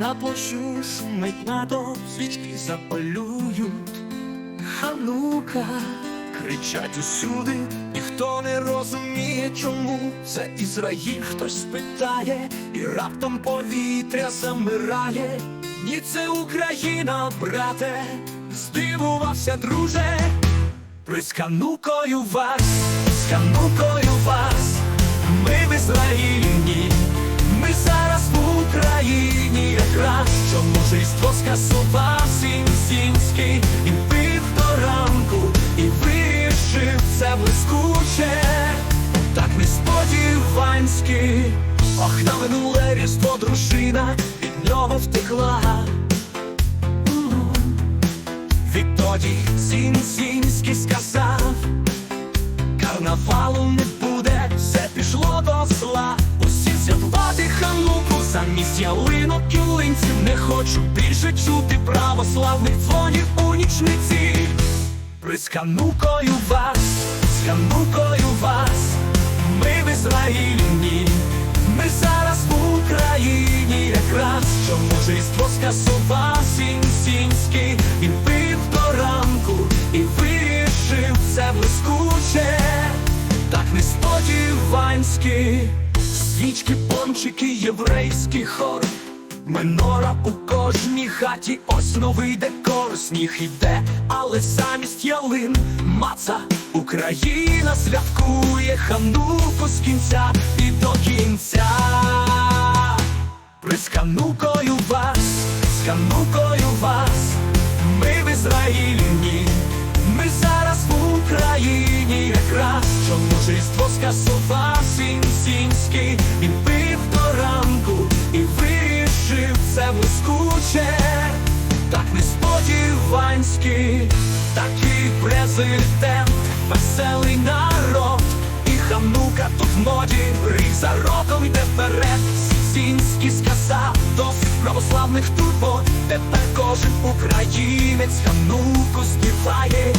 На площу шумить натовп, свічки запалюють. Ханука кричать усюди, ніхто не розуміє, чому це Ізраїль хтось спитає, і раптом повітря замирає. Ні, це Україна, брате, здивувався, друже. При сканукою вас, сканукою вас, мужество скасував Сінсінський і пив до ранку, і вирішив це блискуче, так несподіванськи. Ох, на минуле різдво дружина від нього втекла. Відтоді Сінсінський сказав, карнавалу не буде, все пішло до зла. Усі святкувати хануку замість ялинок і линців не хочу більше чути православних дзвонів у нічниці. Присканукою вас, сканукою вас, ми в Ізраїлі. Ми зараз в Україні якраз що мужество скасував Сінсінський Він пив до ранку і вирішив це блискуче, так несподіванськи. Свічки, пончики, єврейський хор. Минора у кожній хаті, ось новий декор, сніг іде, але замість ялин маца Україна святкує хануку з кінця і до кінця. Присканукою вас, сканукою вас, ми в Ізраїлі. Ми зараз в Україні якраз що мужество скасував Сінсінський Він блискуче, так несподіванськи, такий президент, веселий народ, і ханука тут в моді, рік за роком йде вперед. Сінський сказав до православних турбот, тепер кожен українець хануку співає